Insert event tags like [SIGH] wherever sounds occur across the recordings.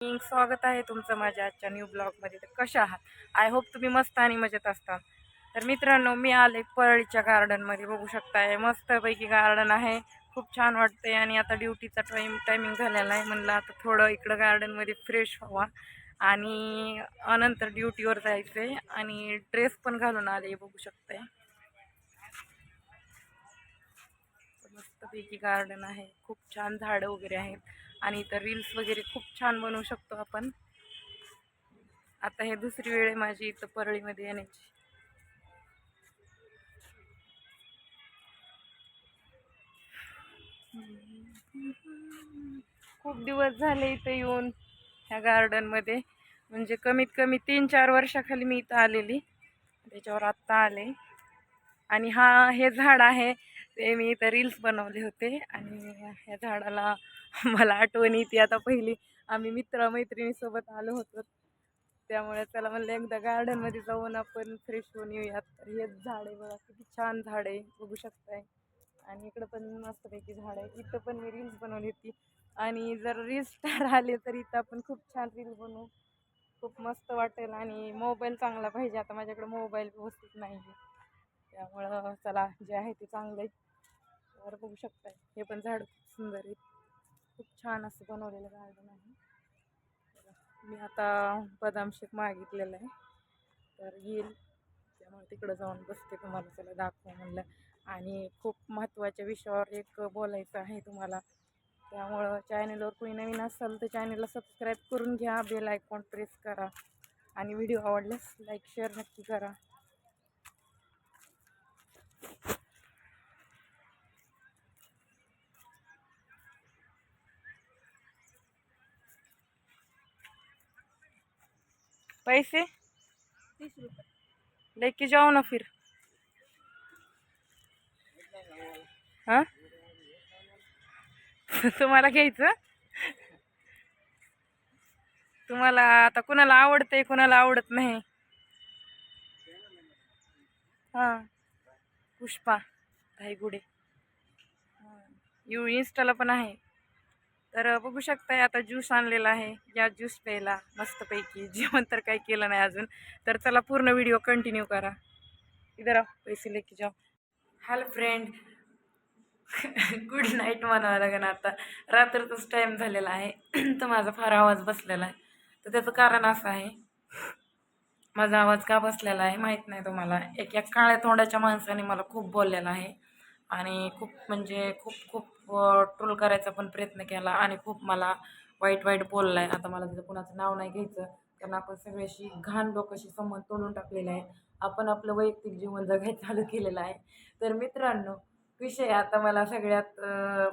स्वागत आहे तुमचं माझ्या आजच्या न्यू ब्लॉगमध्ये तर कशा आहात? आय होप तुम्ही मस्त आणि मजेत असता तर मित्रांनो मी आले परळीच्या गार्डनमध्ये बघू शकताय मस्तपैकी गार्डन आहे. खूप छान वाटते आणि आता ड्युटीचा टाईम टायमिंग झालेला आहे. म्हणलं आता थोडं इकडं गार्डनमध्ये फ्रेश व्हावा. आणि अनंतर ड्युटीवर जायचं आहे आणि ड्रेस पण घालून आले बघू शकताय. मस्तपैकी गार्डन आहे. खूप छान झाडं वगैरे आहेत. आणि इथं रील्स वगैरे खूप छान बनवू शकतो आपण. आता हे दुसरी वेळ आहे माझी इथं परळीमध्ये येण्याची. खूप दिवस झाले इथं येऊन ह्या गार्डनमध्ये म्हणजे कमीत कमी तीन चार वर्षाखाली मी इथं आलेली. त्याच्यावर आत्ता आले. आणि हा हे झाड आहे. ते मी इथं रील्स बनवले होते आणि ह्या झाडाला [LAUGHS] मला आठवण येते. आता पहिली आम्ही मित्र मैत्रिणीसोबत आलो होतो. त्यामुळे त्याला म्हणलं एकदा गार्डनमध्ये जाऊन आपण फ्रेश होऊन येऊयात. तर हेच झाड आहे बघा किती छान झाड आहे. बघू शकताय. आणि इकडं पण मस्तपैकी झाड आहे. इथं पण मी रील्स बनवली होती. आणि जर रील्स स्टार आले तर इथं आपण खूप छान रील बनवू. खूप मस्त वाटेल आणि मोबाईल चांगला पाहिजे. आता माझ्याकडे मोबाईल व्यवस्थित नाही आहे त्यामुळं चला जे आहे ते चांगलं आहे. तर बघू शकताय. हे पण झाड खूप सुंदर आहे. खूप छान असं बनवलेलं गार्डन आहे. मी आता बदाम शेक मागितलेलं आहे. तर येईल. त्यामुळे तिकडं जाऊन बसते तुम्हाला. त्याला दाखवा म्हणलं. आणि खूप महत्त्वाच्या विषयावर एक बोलायचं आहे तुम्हाला. त्यामुळं चॅनलवर कोणी नवीन असाल तर चॅनलला सबस्क्राईब करून घ्या. बेल आयकॉन प्रेस करा. आणि व्हिडिओ आवडल्यास लाईक शेअर नक्की करा. पैसे? तीस रुपये. लेके जाओ ना फिर. हां? [LAUGHS] तुम्हाला घ्यायचं? तुम्हाला आता कुणाला आवडतंय कुणाला आवडत नाही. हां. पुष्पा धाईगुडे यू इन्स्टाला पण आहे. तर बघू शकताय आता ज्यूस आणलेला आहे. या ज्यूस प्यायला मस्तपैकी. जेवण तर काही केलं नाही अजून. तर चला पूर्ण व्हिडिओ कंटिन्यू करा. इधर आओ पैसे लेके जाओ हॅलो फ्रेंड. गुड नाईट म्हणावं लागेल आता. रात्रीचाच टाईम झालेला आहे. तर माझा फार आवाज बसलेला आहे. तर त्याचं कारण असं आहे. माझा आवाज का बसलेला आहे माहीत नाही तुम्हाला. एक एक काळ्या तोंडाच्या माणसाने मला खूप बोललेला आहे. आणि खूप म्हणजे खूप खूप ट्रोल करायचा पण प्रयत्न केला आणि खूप मला वाईट वाईट बोलला आहे आता मला तिथं कुणाचं नाव नाही घ्यायचं. कारण आपण सगळ्याशी घाण लोकांशी संबंध तोडून टाकलेला आहे. आपण आपलं वैयक्तिक जीवन जगाय चालू केलेलं आहे. तर मित्रांनो विषय आता मला सगळ्यात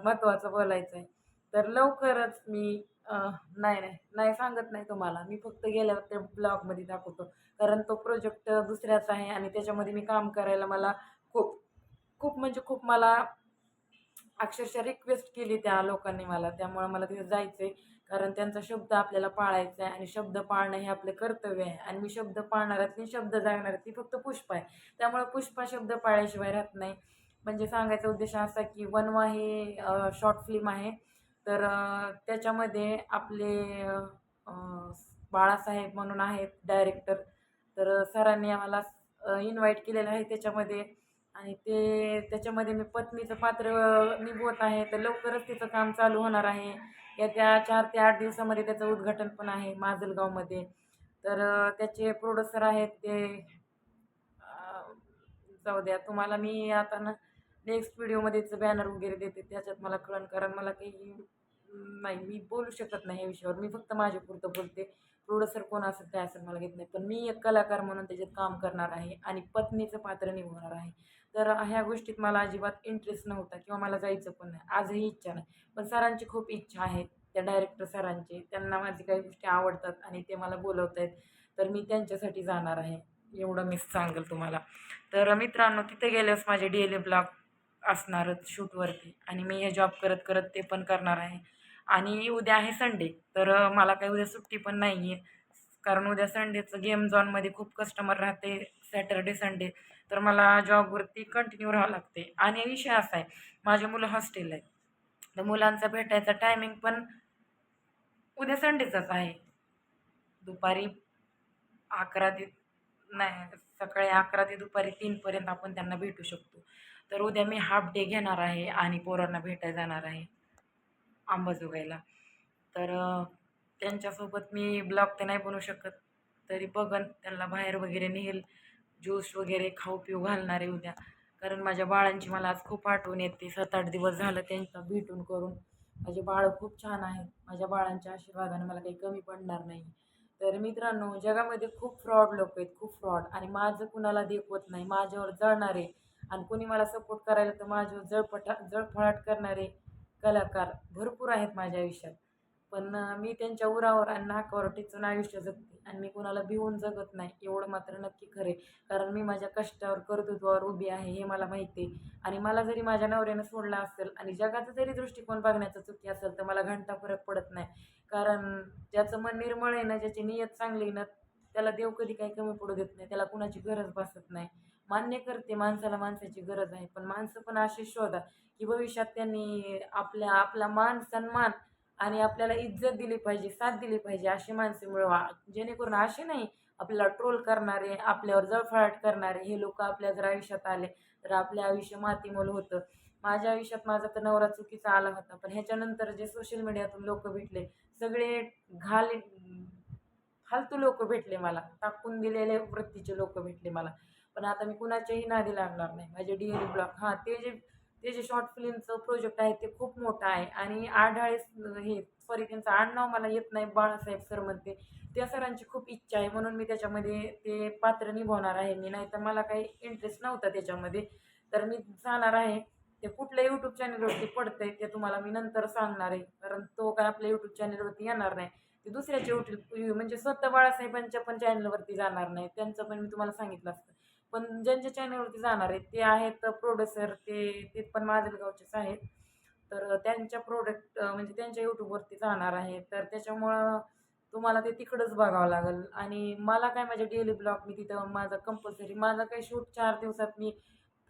महत्त्वाचं बोलायचं आहे तर लवकरच मी नाही नाही नाही सांगत नाही तुम्हाला. मी फक्त गेल्यावर त्या ब्लॉगमध्ये दाखवतो. कारण तो प्रोजेक्ट दुसऱ्याचा आहे आणि त्याच्यामध्ये मी काम करायला मला खूप खूप म्हणजे खूप मला अक्षरशः रिक्वेस्ट केली त्या लोकांनी मला. त्यामुळं मला तिथे जायचं आहे कारण त्यांचा शब्द आपल्याला पाळायचा आहे आणि शब्द पाळणं हे आपलं कर्तव्य आहे. आणि मी शब्द पाळणाऱ्यातली शब्द जागणार ती फक्त पुष्प आहे. त्यामुळं पुष्पा शब्द पाळल्याशिवाय राहत नाही. म्हणजे सांगायचा उद्देश असा की वनवा हे शॉर्ट फिल्म आहे. तर त्याच्यामध्ये आपले बाळासाहेब म्हणून आहेत डायरेक्टर तर सरांनी आम्हाला इन्व्हाइट केलेलं आहे त्याच्यामध्ये. आणि ते त्याच्यामध्ये मी पत्नीचं पात्र निभवत आहे. तर लवकरच तिचं काम चालू होणार आहे. येत्या चार ते आठ दिवसामध्ये त्याचं उद्घाटन पण आहे माजलगावमध्ये. तर त्याचे प्रोड्युसर आहेत ते जाऊ द्या तुम्हाला मी आता ना नेक्स्ट व्हिडिओमध्येच बॅनर वगैरे देते त्याच्यात मला कळण कारण मला काही नाही मी बोलू शकत नाही या विषयावर. मी फक्त माझ्या पुरतं बोलते प्रोड्युसर कोण असेल काय असेल मला घेत नाही. पण मी एक कलाकार म्हणून त्याच्यात काम करणार आहे आणि पत्नीचं पात्र निभवणार आहे. तर ह्या गोष्टीत मला अजिबात इंटरेस्ट नव्हता किंवा मला जायचं पण नाही. आजही इच्छा नाही. पण सरांची खूप इच्छा आहे. त्या डायरेक्टर सरांची. त्यांना माझी काही गोष्टी आवडतात आणि ते मला बोलवत आहेत तर मी त्यांच्यासाठी जाणार आहे. एवढं मी सांगेल तुम्हाला. तर मित्रांनो तिथे गेल्यास माझे डेली ब्लॉग असणारच शूटवरती. आणि मी हे जॉब करत करत ते पण करणार आहे. आणि उद्या आहे संडे तर मला काही उद्या सुट्टी पण नाही आहे कारण उद्या संडेचं गेम झॉनमध्ये खूप कस्टमर राहते सॅटर्डे संडे तर मला जॉबवरती कंटिन्यू राहावं लागते. आणि विषय असा आहे माझे मुलं हॉस्टेल आहेत. तर मुलांचा भेटायचा टायमिंग पण उद्या संडेचाच आहे. दुपारी अकरा ते नाही सकाळी अकरा ते दुपारी तीनपर्यंत आपण त्यांना भेटू शकतो. तर उद्या मी हाफ डे घेणार आहे आणि पोरांना भेटायला जाणार आहे. आंबाजोगाईला तर त्यांच्यासोबत मी ब्लॉग तर नाही बनवू शकत तरी बघन त्यांना बाहेर वगैरे नेल ज्यूस वगैरे खाऊ पिऊ घालणार आहे उद्या. कारण माझ्या बाळांची मला आज खूप आठवण येते. सात आठ दिवस झालं त्यांचा भेटून करून. माझे बाळ खूप छान आहेत माझ्या बाळांच्या आशीर्वादाने मला काही कमी पडणार नाही. तर मित्रांनो जगामध्ये खूप फ्रॉड लोक आहेत खूप फ्रॉड आणि माझं कुणाला देखवत नाही माझ्यावर जळणारे आणि कुणी मला सपोर्ट करायला तर माझ्यावर जळपटा जळफळाट करणारे कलाकार भरपूर आहेत माझ्या आयुष्यात. पण मी त्यांच्या उरावर आणि नाकावर टिचून आयुष्य जगते आणि मी कुणाला भिवून जगत नाही एवढं मात्र नक्की खरे कारण मी माझ्या कष्टावर कर्तृत्वावर उभी आहे हे मला माहिती आहे. आणि मला जरी माझ्या नवऱ्यानं सोडला असेल आणि जगाचा जरी दृष्टिकोन बघण्याचा चुकी असेल तर मला घंटा फरक पडत नाही. कारण ज्याचं मन निर्मळ आहे ना ज्याची नियत चांगली आहे ना त्याला देव कधी काही कमी पडू देत नाही त्याला कुणाची गरज भासत नाही. मान्य करते माणसाला माणसाची गरज आहे पण माणसं पण असे शोधा की भविष्यात त्यांनी आपल्या आपला मान सन्मान आणि आपल्याला इज्जत दिली पाहिजे साथ दिली पाहिजे अशी माणसे मिळवा. जेणेकरून असे नाही आपल्याला ट्रोल करणारे आपल्यावर जळफळाट करणारे हे लोक आपल्या जर आयुष्यात आले तर आपले आयुष्य मातीमोल होतं. माझ्या आयुष्यात माझा तर नवरा चुकीचा आला होता पण ह्याच्यानंतर जे सोशल मीडियातून लोक भेटले सगळे घाल फालतू लोक भेटले मला टाकून दिलेले वृत्तीचे लोक भेटले मला. पण आता मी कुणाच्याही नादी लागणार नाही. माझे डी ब्लॉक हां ते जे ते जे शॉर्ट फिल्मचं प्रोजेक्ट आहे ते खूप मोठं आहे. आणि आढाळे हे सॉरी त्यांचं आडनाव मला येत नाही बाळासाहेब सर म्हणते. त्या सरांची खूप इच्छा आहे म्हणून मी त्याच्यामध्ये ते पात्र निभावणार आहे. मी नाही तर मला काही इंटरेस्ट नव्हता त्याच्यामध्ये. तर मी जाणार आहे. ते कुठल्या यूट्यूब चॅनलवरती पडतंय ते तुम्हाला मी नंतर सांगणार आहे. कारण तो काय आपल्या यूट्यूब चॅनलवरती येणार नाही. ते दुसऱ्याचे यूट्यूब म्हणजे स्वतः बाळासाहेबांच्या पण चॅनलवरती जाणार नाही. त्यांचं पण मी तुम्हाला सांगितलं असतं. पण ज्यांच्या चॅनलवरती जाणार आहेत ते आहेत प्रोड्युसर ते ते पण माजलगावचेच आहेत. तर त्यांच्या प्रोडक्ट म्हणजे त्यांच्या यूट्यूबवरती जाणार आहे. तर त्याच्यामुळं तुम्हाला ते तिकडंच बघावं लागेल. आणि मला काय माझ्या डेली ब्लॉग मी तिथं माझा कंपल्सरी माझा काही शूट चार दिवसात मी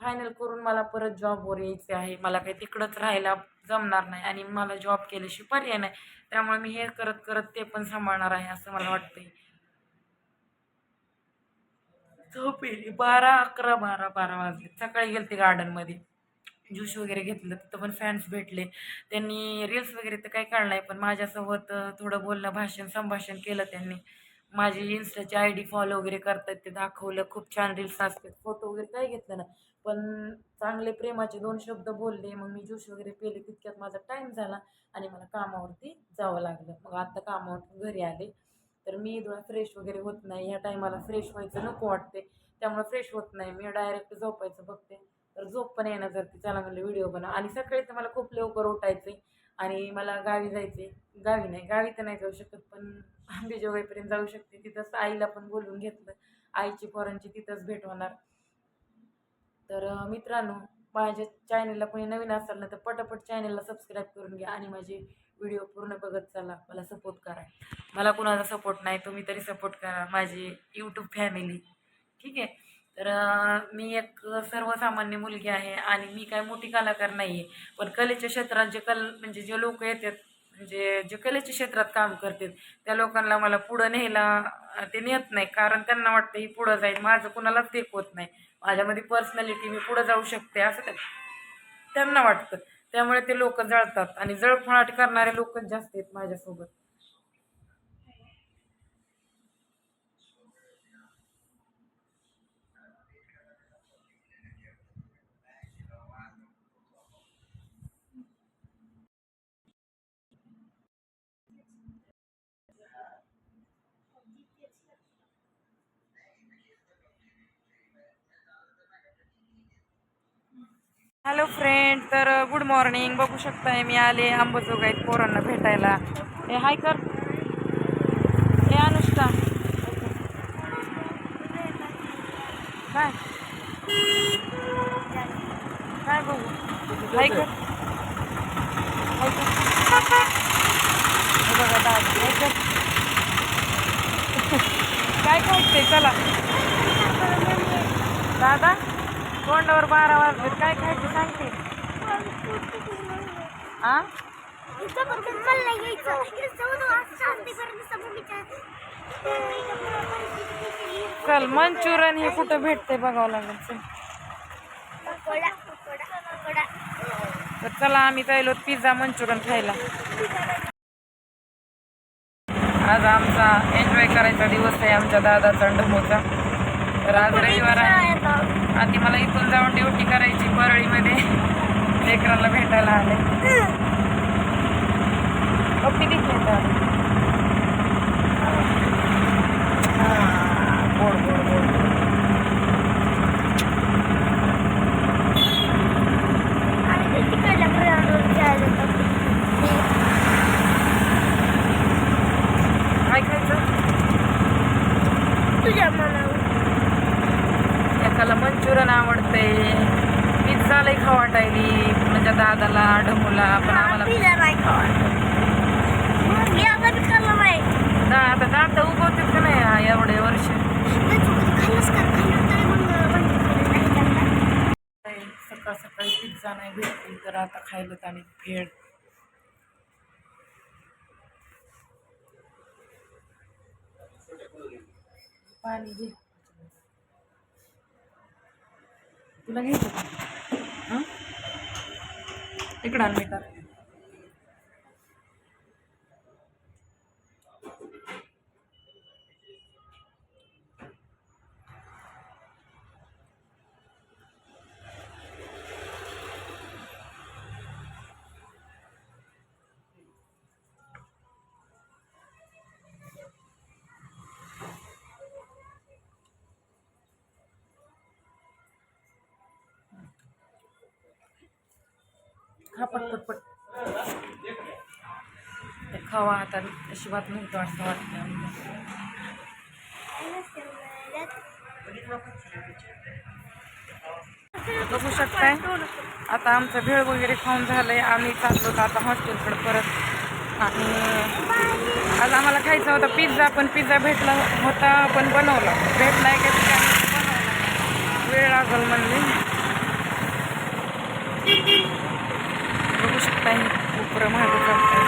फायनल करून मला परत जॉबवर यायचे आहे. मला काही तिकडंच राहायला जमणार नाही आणि मला जॉब केल्याशिवाय पर्याय नाही. त्यामुळे मी हे करत करत ते पण सांभाळणार आहे असं मला वाटतंय. झोप येली बारा अकरा बारा बारा वाजले. सकाळी गेले ते गार्डनमध्ये ज्यूस वगैरे घेतलं. तिथं पण फॅन्स भेटले. त्यांनी रील्स वगैरे तर काही काढलं नाही पण माझ्यासोबत थोडं बोलणं भाषण संभाषण केलं त्यांनी. माझी इन्स्टाची आय डी फॉलो वगैरे करतात ते दाखवलं. खूप छान रील्स असतात. फोटो वगैरे काही घेतलं ना पण चांगले प्रेमाचे दोन शब्द बोलले. मग मी ज्यूस वगैरे पेले. तितक्यात माझा टाईम झाला आणि मला कामावरती जावं लागलं. मग आता कामावरती घरी आले. तर मी थोडा फ्रेश वगैरे होत नाही. ह्या टायमाला फ्रेश व्हायचं नको वाटते त्यामुळे फ्रेश होत नाही. मी डायरेक्ट झोपायचं बघते. तर झोप पण येणार जर ती. चला म्हणलं व्हिडिओ बनव. आणि सकाळी तर मला खूप लवकर उठायचे आणि मला गावी जायचे गावी नाही. गावी तर नाही जाऊ शकत पण आंबेजोगाईपर्यंत जाऊ शकते. तिथंच आईला पण बोलवून घेतलं. आईची पोरांची तिथंच भेट होणार. तर मित्रांनो माझ्या चॅनलला कोणी नवीन असाल ना तर पटापट चॅनलला सबस्क्राईब करून घ्या. आणि माझे व्हिडिओ पूर्ण बघत चला. मला सपोर्ट करा. मला कुणाचा सपोर्ट नाही तुम्ही तरी सपोर्ट करा. माझी यूट्यूब फॅमिली ठीक आहे? तर मी एक सर्वसामान्य मुलगी आहे आणि मी काय मोठी कलाकार नाही आहे पण कलेच्या क्षेत्रात जे कल म्हणजे जे लोक येतात म्हणजे जे कलेच्या क्षेत्रात काम करतात त्या लोकांना मला पुढं न्यायला ते नेत नाही. कारण त्यांना वाटतं ही पुढं जाईल. माझं कुणालाच देखवत नाही. माझ्यामध्ये पर्सनॅलिटी मी पुढं जाऊ शकते असं त्यांना वाटतं. त्यामुळे ते लोक जळतात. आणि जळफळाट करणारे लोक जास्त आहेत माझ्यासोबत. हॅलो फ्रेंड तर गुड मॉर्निंग बघू शकताय मी आले. आंबोजोगाईत पोरांना भेटायला. हे हाय कर. हे अनुष्का. काय? काय बघू? हाय कर. हाय बघा [LAUGHS] काय खायचंय? चला. दादा? तोंडावर बारा वाजले. काय खायचं सांगते? चल मंचुरन हे कुठं भेटते बघावं लागेल तर चला आम्ही चाललो पिझ्झा मंचुरन खायला. आज आमचा एन्जॉय करायचा दिवस आहे आमच्या दादाचा डमोचा तर आज रविवार आहे. आधी मला इथून जाऊन ड्युटी करायची परळीमध्ये. लेकराला भेटायला आले. पप्पी दिसले तर गोड गोड आणि तिकडल्या ग्राउंडवर जायला काय खायचं तुझ्या मनावर एकाला मंचुरन आवडते पिझ्झा लई खावा वाटायली म्हणजे दादाला डमूला पण आम्हाला पिझ्झा नाही खावा मी आता बी खाल्लं नाही दा आता दात उगवतात का नाही हा एवढे वर्ष नाही तू कधी खाल्लंस का खाल्लं तरी मग म्हणजे खाल्लं नाही खाल्लं. सकाळ सकाळी पिझ्झा नाही भेटली तर आता खायला आणि भेळ. पाणी घे. तुला घ्यायचं का? इकडं आण मी खा पटपट पट खावा आता अशी बात नव्हतं वाटतं वाटतं बघू शकताय आता आमचं भेळ वगैरे खाऊन झालंय आम्ही चाललो होतो आता हॉस्टेलकडे परत. आणि आज आम्हाला खायचा होता पिझ्झा पण पिझ्झा भेटला होता पण बनवला. भेटलाय का ते काय बनवला. वेळ लागल म्हणले. Питань у промагу завтра.